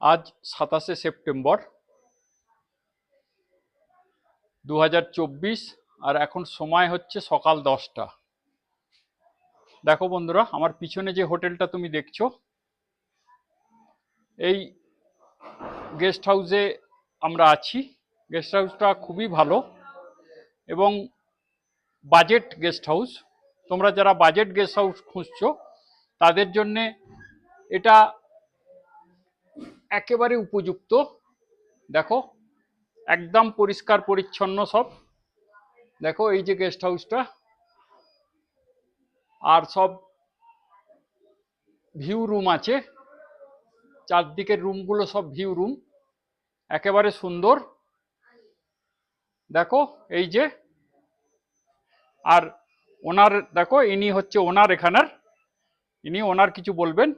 আজ সাতাশে সেপ্টেম্বর দু হাজার চব্বিশ, আর এখন সময় হচ্ছে সকাল দশটা। দেখো বন্ধুরা, আমার পিছনে যে হোটেলটা তুমি দেখছ, এই গেস্ট হাউসে আমরা আছি। গেস্ট হাউসটা খুবই ভালো এবং বাজেট গেস্ট হাউস। তোমরা যারা বাজেট গেস্ট হাউস খুঁজছো, তাদের জন্যে এটা একেবারে উপযুক্ত। দেখো, একদম পরিষ্কার পরিচ্ছন্ন সব। দেখো, এই যে গেস্ট হাউসটা আর সব ভিউ রুম আছে। চারদিকের রুমগুলো সব ভিউ রুম একেবারে সুন্দর। দেখো, এই যে। আর ওনার, দেখো, ইনি হচ্ছে ওনার এখানের। ইনি ওনার কিছু বলবেন।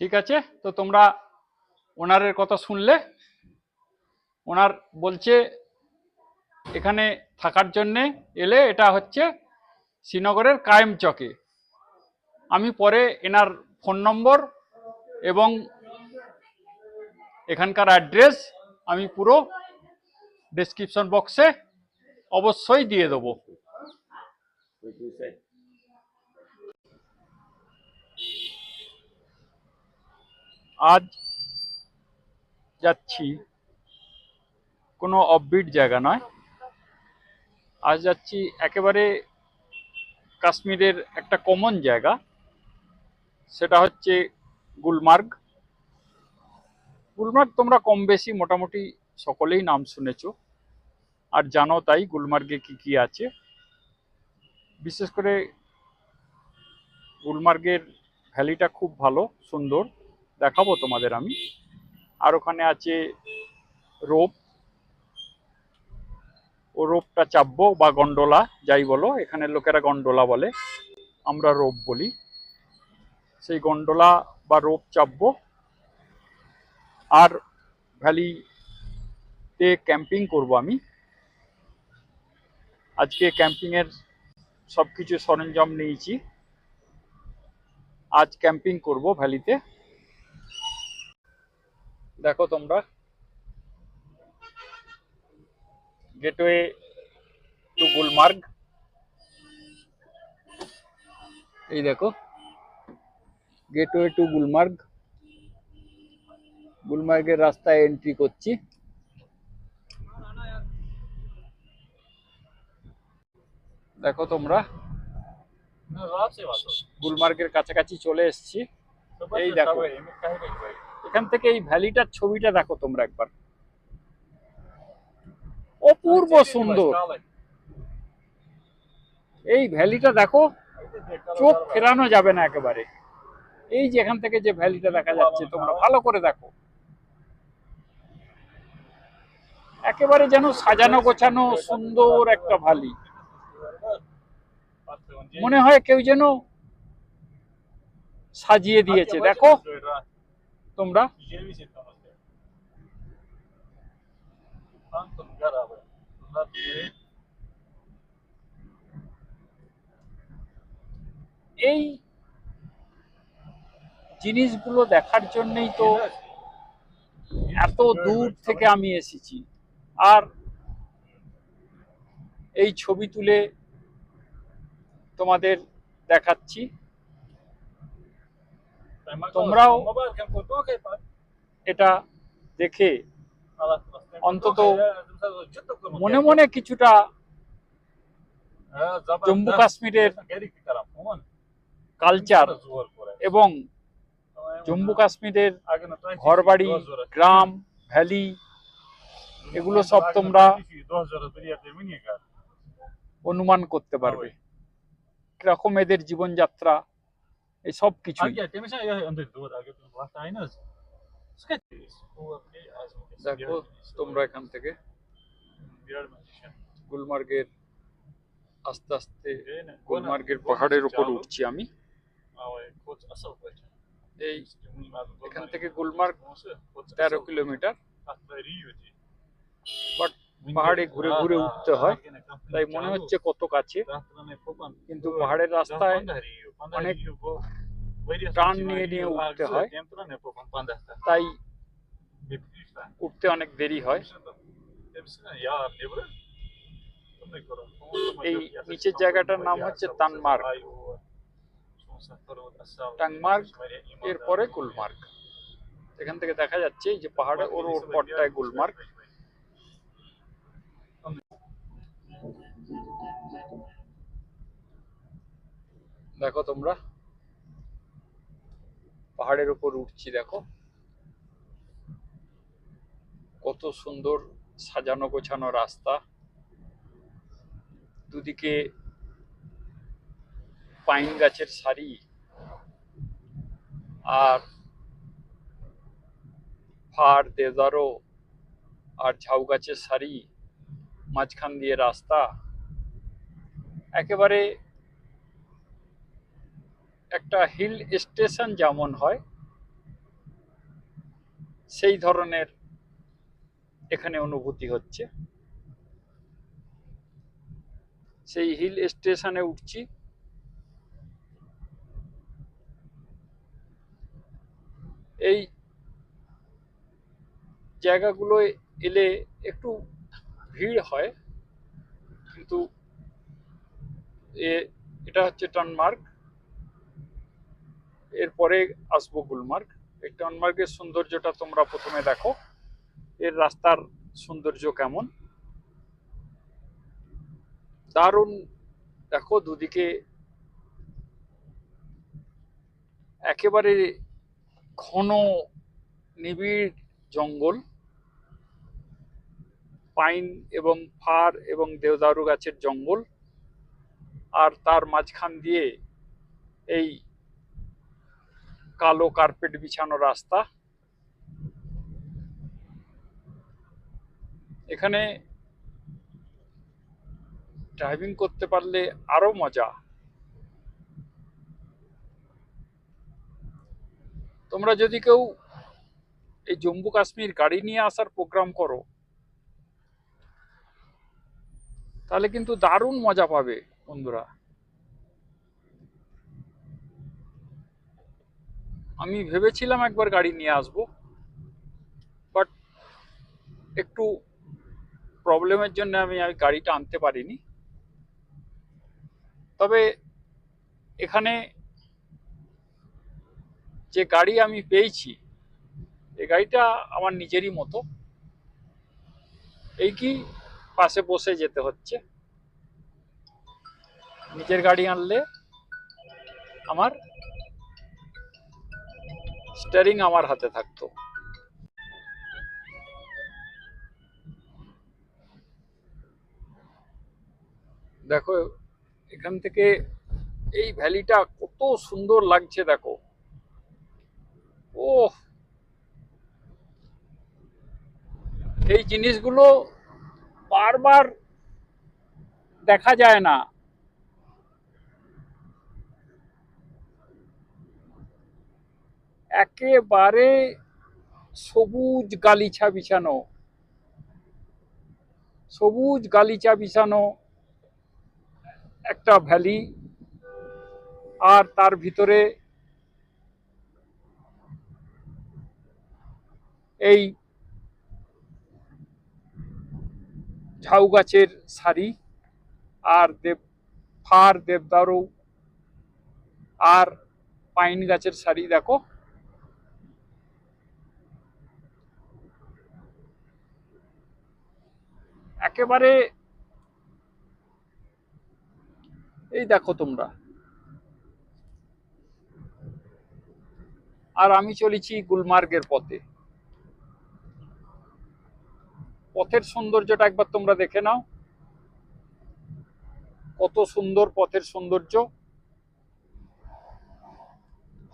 ঠিক আছে, তো তোমরা ওনারের কথা শুনলে। ওনার বলছে, এখানে থাকার জন্যে এলে এটা হচ্ছে শ্রীনগরের কায়েম চকে। আমি পরে এনার ফোন নম্বর এবং এখানকার অ্যাড্রেস আমি পুরো ডিসক্রিপশন বক্সে অবশ্যই দিয়ে দেব। আজ যাচ্ছি, কোনো অববিট জায়গা নয়। আজ যাচ্ছি একেবারে কাশ্মীরের একটা কমন জায়গা, সেটা হচ্ছে গুলমার্গ। গুলমার্গ তোমরা কম বেশি মোটামুটি সকলেই নাম শুনেছ। আর জানো তাই গুলমার্গে কি কি আছে। বিশেষ করে গুলমার্গের ভ্যালিটা খুব ভালো, সুন্দর। দেখাবো তোমাদের আমি। আর ওখানে আছে রোপ। ও রোপটা চাপবো বা গন্ডোলা, যাই বলো এখানে লোকেরা গন্ডোলা বলে। আমরা রোপ বলি। সেই গন্ডোলা বা রোপ চাপবো। আর ভ্যালিতে ক্যাম্পিং করব আমি। আজকে ক্যাম্পিংয়ের সব কিছু সরঞ্জাম নিয়েছি। আজ ক্যাম্পিং করব ভ্যালিতে দেখো তোমরা। গেটওয়ে টু গুলমার্গ এই দেখো। গেটওয়ে টু গুলমার্গ গুলমার্গের রাস্তায় এন্ট্রি করছি। দেখো তোমরা। গুলমার্গের কাছাকাছি চলে এসেছি। এই দেখো এখান থেকে এই ভ্যালিটার ছবিটা দেখো তোমরা একবার। অপূর্ব সুন্দর। এই ভ্যালিটা দেখো চোখ ফেরানো যাবে না একেবারে। এই যে এখান থেকে যে ভ্যালিটা দেখা যাচ্ছে তোমরা ভালো করে দেখো। একেবারে যেন সাজানো গোছানো সুন্দর একটা ভ্যালি। মনে হয় কেউ যেন সাজিয়ে দিয়েছে দেখো। তোমরা? এই জিনিসগুলো দেখার জন্যই তো এত দূর থেকে আমি এসেছি। আর এই ছবি তুলে তোমাদের দেখাচ্ছি। তোমরাও এটা দেখে অন্তত মনে মনে কিছুটা জম্মু কাশ্মীরের কালচার এবং জম্মু কাশ্মীরের ঘরবাড়ি গ্রাম ভ্যালি এগুলো সব তোমরা অনুমান করতে পারবে। কীরকম এদের জীবনযাত্রা এই সব কিছু দেখো তোমরা এখান থেকে গুলমার্গের আস্তে আস্তে গুলমার্গের পাহাড়ের উপর উঠছি আমি। এই এখান থেকে গুলমার্গ তেরো কিলোমিটার। বাট পাহাড়ে ঘুরে ঘুরে উঠতে হয়। তাই মনে হচ্ছে কত কাছে। কিন্তু পাহাড়ের রাস্তায় অনেক টান নিয়ে নিয়ে উঠতে হয়। তাই উঠতে অনেক দেরি হয়। এই নিচের জায়গাটার নাম হচ্ছে তানমার্গ। টাংমার্গ এরপরে গুলমার্গ। এখান থেকে দেখা যাচ্ছে যে পাহাড়ে ওর ওর পরটায় গুলমার্গ। দেখো তোমরা। পাহাড়ের উপর উঠছি, দেখো। কত সুন্দর সাজানো গোছানো রাস্তা। দুদিকে পাইন গাছের সারি আর ফার, দেদারো আর ঝাউ গাছের সারি, মাঝখান দিয়ে রাস্তা। একেবারে একটা হিল স্টেশন যেমন হয়, সেই ধরনের এখানে অনুভূতি হচ্ছে। সেই হিল স্টেশনে উঠছি। এই জায়গাগুলো এলে একটু ভিড় হয়, কিন্তু এ, এটা হচ্ছে টনমার্গ এরপরে আসব গুলমার্গ। এই টনমার্গের সৌন্দর্যটা তোমরা প্রথমে দেখো। এর রাস্তার সৌন্দর্য কেমন? দারুণ। দেখো দুদিকে একেবারে ঘন, নিবিড় জঙ্গল। পাইন এবং ফার এবং দেওদারু গাছের জঙ্গল। আর তার মাঝখান দিয়ে এই কালো কার্পেট বিছানো রাস্তা। এখানে ড্রাইভিং করতে পারলে আরও মজা। তোমরা যদি কেউ এই জম্মু কাশ্মীর গাড়ি নিয়ে আসার প্রোগ্রাম করো, তাহলে কিন্তু দারুণ মজা পাবে বন্ধুরা। আমি ভেবেছিলাম একবার গাড়ি নিয়ে আসব বাট একটু প্রবলেমের জন্য আমি গাড়িটা আনতে পারিনি। তবে এখানে যে গাড়ি আমি পেয়েছি এই গাড়িটা আমার নিজেরই মতো। এই কি পাশে বসে যেতে হচ্ছে। নিজের গাড়ি আনলে আমার স্টারিং আমার হাতে থাকতো। দেখো, এখান থেকে এই ভ্যালিটা কত সুন্দর লাগছে, দেখো। ও এই জিনিসগুলো বারবার দেখা যায় না। একেবারে সবুজ গালিচা বিছানো। সবুজ গালিচা বিছানো একটা ভ্যালি আর তার ভিতরে এই ঝাউ গাছের সারি আর দেব, ফার, দেবদারু আর পাইন গাছের সারি, দেখো। একেবারে এই দেখো তোমরা। আর আমি চলেছি গুলমার্গের পথে। পথের সৌন্দর্যটা একবার তোমরা দেখে নাও। কত সুন্দর পথের সৌন্দর্য।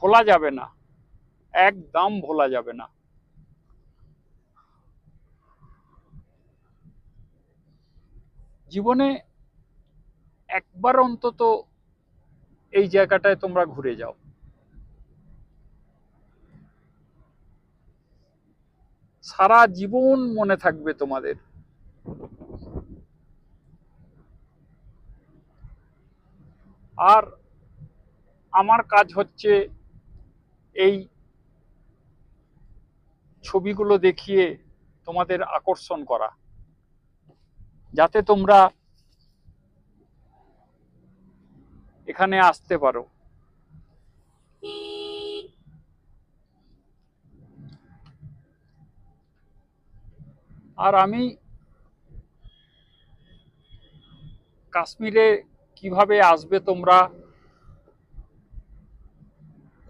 ভোলা যাবে না। একদম ভোলা যাবে না। জীবনে একবার অন্তত এই জায়গাটায় তোমরা ঘুরে যাও। সারা জীবন মনে থাকবে তোমাদের। আর আমার কাজ হচ্ছে এই ছবিগুলো দেখিয়ে তোমাদের আকর্ষণ করা। যাতে তোমরা এখানে আসতে পারো। আর আমি কাশ্মীরে কীভাবে আসবে তোমরা?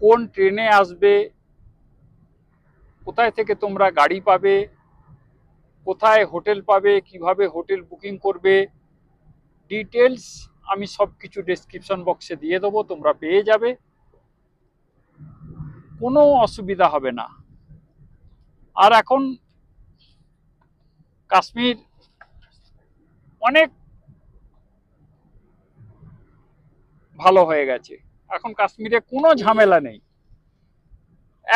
কোন ট্রেনে আসবে? কোথায় থেকে তোমরা গাড়ি পাবে? কোথায় হোটেল পাবে, কীভাবে হোটেল বুকিং করবে ডিটেলস আমি সব কিছু ডেসক্রিপশন বক্সে দিয়ে দেবো, তোমরা পেয়ে যাবে। কোনো অসুবিধা হবে না। আর এখন কাশ্মীর অনেক ভালো হয়ে গেছে। এখন কাশ্মীরে কোনো ঝামেলা নেই।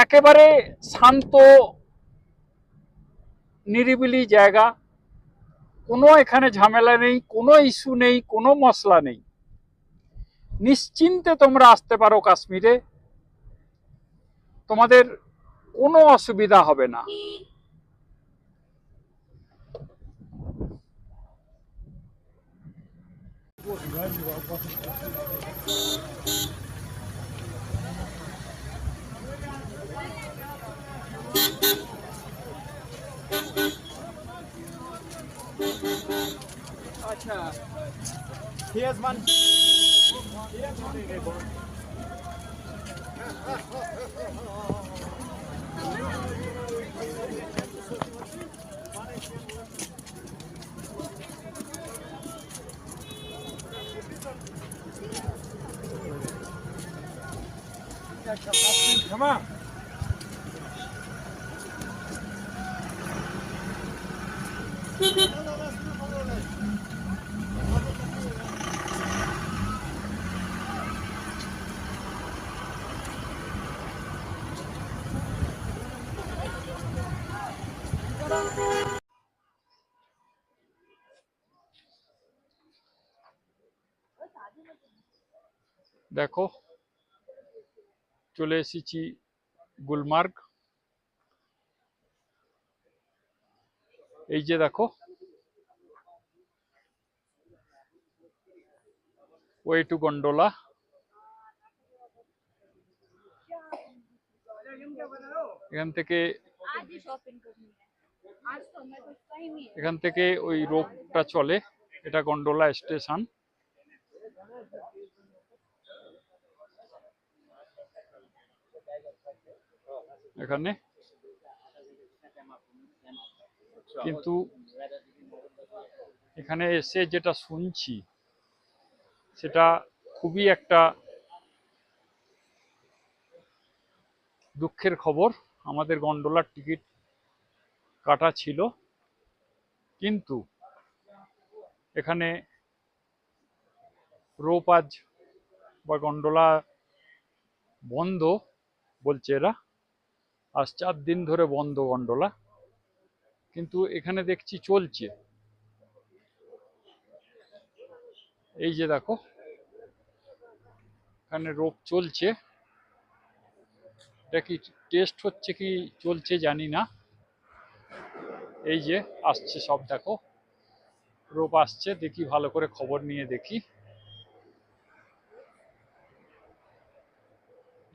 একেবারে শান্ত নিরিবিলি জায়গা। কোনো এখানে ঝামেলা নেই, কোনো ইস্যু নেই, কোনো মশলা নেই। নিশ্চিন্তে তোমরা আসতে পারো কাশ্মীরে। তোমাদের কোনো অসুবিধা হবে না। Here's one. Here's one. Come on. দেখো, চলে এসেছি গুলমার্গ। এই যে দেখো ওয়ে টু গন্ডোলা এখান থেকে এখান থেকে ওই রোপটা চলে, এটা গন্ডোলা স্টেশন। এখানে। কিন্তু এখানে এসে যেটা শুনছি, সেটা খুবই একটা দুঃখের খবর। আমাদের গন্ডোলার টিকিট কাটা ছিল। কিন্তু এখানে রোপাজ বা গন্ডোলা বন্ধ বলছে এরা। আজ চার দিন ধরে বন্ধ গন্ডোলা। কিন্তু এখানে দেখছি চলছে। এই যে দেখো, এখানে রোপ চলছে। এটা কি টেস্ট হচ্ছে কি চলছে জানি না। এই যে আসছে সব দেখো। রোপ আসছে, দেখি ভালো করে খবর নিয়ে দেখি।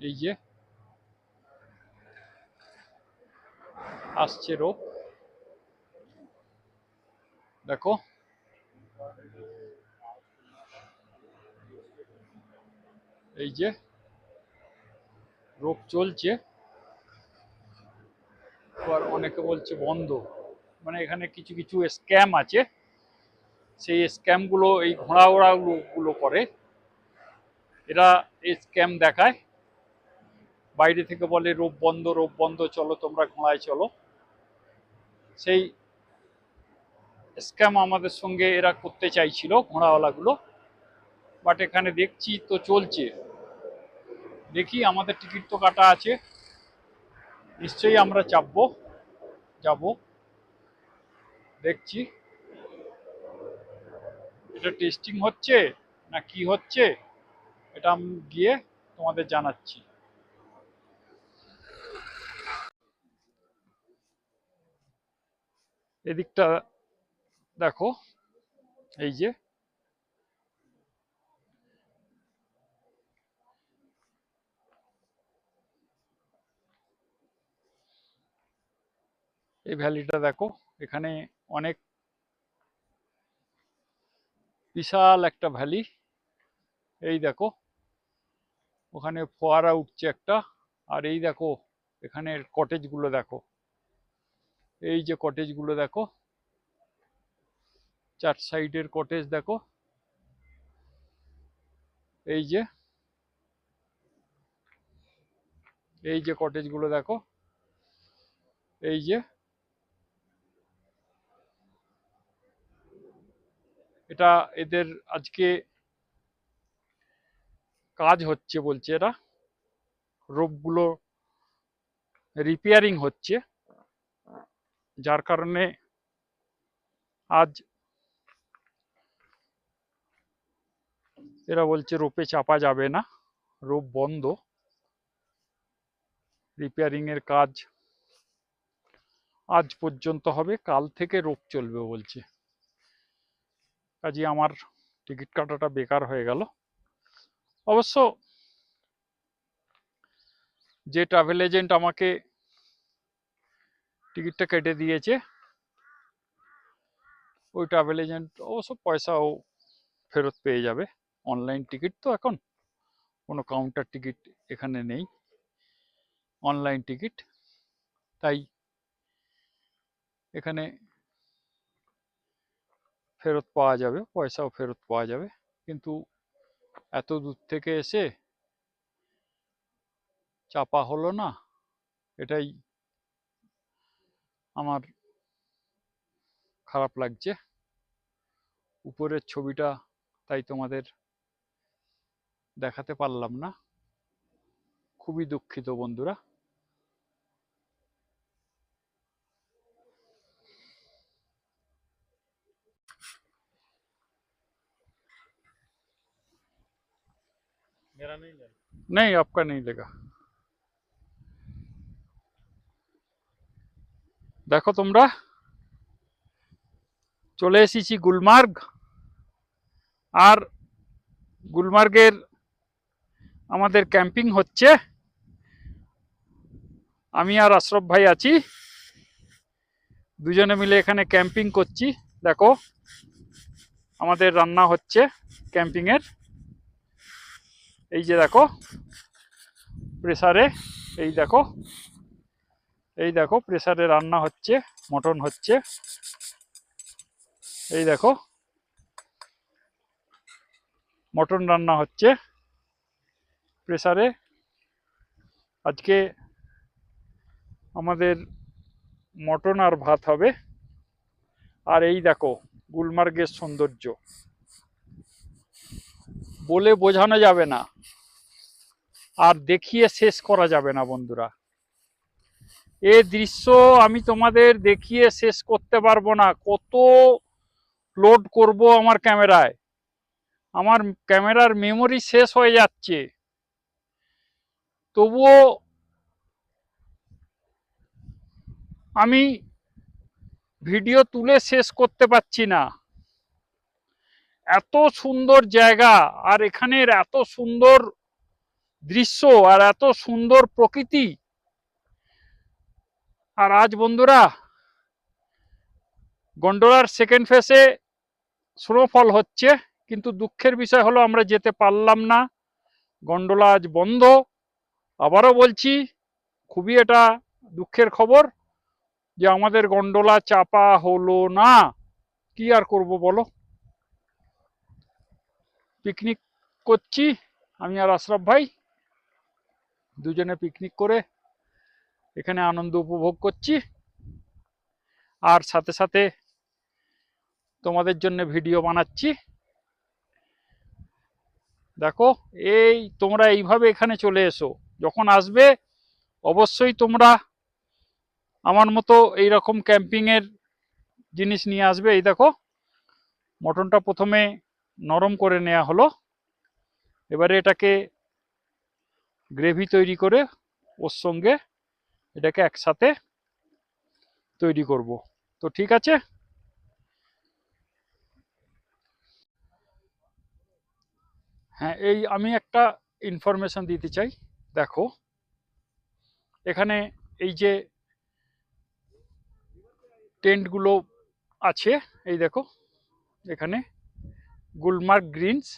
এই যে আসছে রোপ দেখো। এই যে রোপ চলছে। আবার অনেকে বলছে বন্ধ। মানে এখানে কিছু কিছু স্ক্যাম আছে। সেই স্ক্যামগুলো, এই ঘোড়া ওড়াগুলো করে। এরা এই স্ক্যাম দেখায়। বাইরে থেকে বলে রোপ বন্ধ রোপ বন্ধ, চলো তোমরা ঘোড়ায় চলো। সেই স্ক্যাম আমাদের সঙ্গে এরা করতে চাইছিল, ঘোড়াওয়ালাগুলো। বাট এখানে দেখছি তো চলছে। দেখি আমাদের টিকিট তো কাটা আছে। নিশ্চয়ই আমরা চাপবো, যাব। দেখছি। এটা টেস্টিং হচ্ছে না কি হচ্ছে? এটা আমি গিয়ে তোমাদের জানাচ্ছি। এদিকটা দেখো, এই যে। এই ভ্যালিটা দেখো, এখানে অনেক বিশাল একটা ভ্যালি। এই দেখো, ওখানে ফোয়ারা উঠছে একটা, আর এই দেখো, এখানের কটেজগুলো দেখো। এই যে কটেজগুলো দেখো। চার সাইডের কটেজ দেখো। এই যে এই যে কটেজগুলো দেখো। এই যে, এটা এদের আজকে কাজ হচ্ছে বলছে এরা। রোপগুলো রিপেয়ারিং হচ্ছে। যার কারণে আজ এরা বলছে রোপে চাপা যাবে না, রোপ বন্ধ। রিপেয়ারিং এর কাজ আজ পর্যন্ত হবে, কাল থেকে রোপ চলবে বলছে। কাজে আমার টিকিট কাটাটা বেকার হয়ে গেল। অবশ্য যে ট্রাভেল এজেন্ট আমাকে টিকিটটা কেটে দিয়েছে। ওই ট্রাভেল এজেন্ট অবশ্য পয়সাও ফেরত পেয়ে যাবে। অনলাইন টিকিট তো এখন কোনো কাউন্টার টিকিট এখানে নেই। অনলাইন টিকিট তাই এখানে ফেরত পাওয়া যাবে, পয়সাও ফেরত পাওয়া যাবে। কিন্তু এত দূর থেকে এসে চাপা হলো না, এটাই আমার খারাপ লাগছে উপরের ছবিটা তাই তোমাদের দেখাতে পারলাম না খুবই দুঃখিত বন্ধুরা मेरा नहीं है नहीं आपका नहीं लेगा দেখো তোমরা। চলে এসেছি গুলমার্গ। আর গুলমার্গের আমাদের ক্যাম্পিং হচ্ছে। আমি আর আশরফ ভাই আছি। দুজনে মিলে এখানে ক্যাম্পিং করছি। দেখো, আমাদের রান্না হচ্ছে ক্যাম্পিংয়ের। এই যে দেখো, প্রেসারে, এই দেখো। এই দেখো, প্রেসারে রান্না হচ্ছে, মটন হচ্ছে। এই দেখো, মটন রান্না হচ্ছে প্রেসারে। আজকে আমাদের মটন আর ভাত হবে। আর এই দেখো, গুলমার্গের সৌন্দর্য। বলে বোঝানো যাবে না। আর দেখিয়ে শেষ করা যাবে না, বন্ধুরা। এ দৃশ্য আমি তোমাদের দেখিয়ে শেষ করতে পারব না। কত লোড করব আমার ক্যামেরায়। আমার ক্যামেরার মেমোরি শেষ হয়ে যাচ্ছে। তবুও আমি ভিডিও তুলে শেষ করতে পারছি না। এত সুন্দর জায়গা আর এখানের এত সুন্দর দৃশ্য আর এত সুন্দর প্রকৃতি। আর আজ বন্ধুরা, গন্ডোলার সেকেন্ড ফেসে স্নোফল হচ্ছে, কিন্তু দুঃখের বিষয় হলো আমরা যেতে পারলাম না। গন্ডোলা আজ বন্ধ। আবারও বলছি, খুবই এটা দুঃখের খবর যে আমাদের গন্ডোলা চাপা হলো না। কি আর করব বলো? পিকনিক করছি, আমি আর আশরাফ ভাই, দুজনে পিকনিক করে এখানে আনন্দ উপভোগ করছি। আর সাথে সাথে তোমাদের জন্য ভিডিও বানাচ্ছি। দেখো, এই তোমরা এইভাবে এখানে চলে এসো। যখন আসবে, অবশ্যই তোমরা আমার মতো এই রকম ক্যাম্পিংয়ের জিনিস নিয়ে আসবে। এই দেখো, মটনটা প্রথমে নরম করে নেওয়া হলো। এবারে এটাকে গ্রেভি তৈরি করে ওর সঙ্গে এটাকে একসাথে তৈরি করব। তো ঠিক আছে? হ্যাঁ এই আমি একটা ইনফরমেশন দিতে চাই। দেখো, এখানে এই যে টেন্টগুলো আছে, এই দেখো, এখানে গুলমার্গ গ্রিনস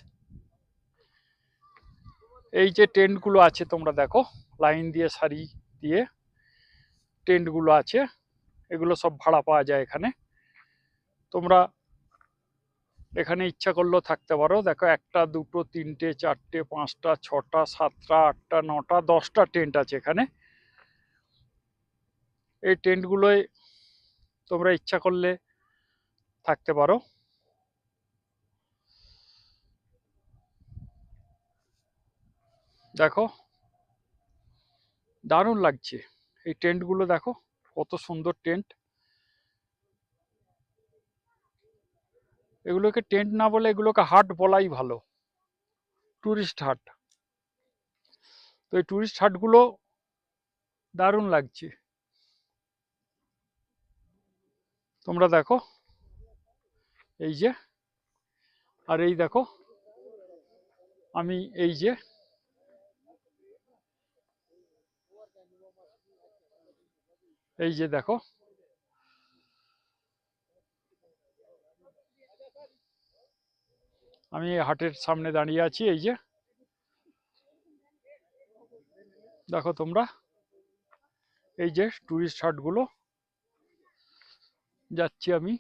এই যে টেন্টগুলো আছে তোমরা দেখো লাইন দিয়ে, সারি দিয়ে টেন্টগুলো আছে, এগুলো সব ভাড়া পাওয়া যায় এখানে। তোমরা এখানে ইচ্ছা করলেও থাকতে পারো। দেখো একটা, দুটো, তিনটে, চারটে, পাঁচটা, ছটা, সাতটা, আটটা, নটা, দশটা টেন্ট আছে এখানে। এই টেন্টগুলোয় তোমরা ইচ্ছা করলে থাকতে পারো। দেখো, দারুণ লাগছে। এই টেন্টগুলো দেখো, কত সুন্দর টেন্ট। এগুলোকে টেন্ট না বলে এগুলোকে হাট বলাই ভালো। টুরিস্ট হাট। তো এই টুরিস্ট হাটগুলো দারুণ লাগছে। তোমরা দেখো, এই যে, আর এই দেখো, আমি এই যে এই যে দেখো। আমি হাটের সামনে দাঁড়িয়ে আছি, এই যে। দেখো তোমরা, এই যে টুরিস্ট হাটগুলো যাচ্ছি আমি।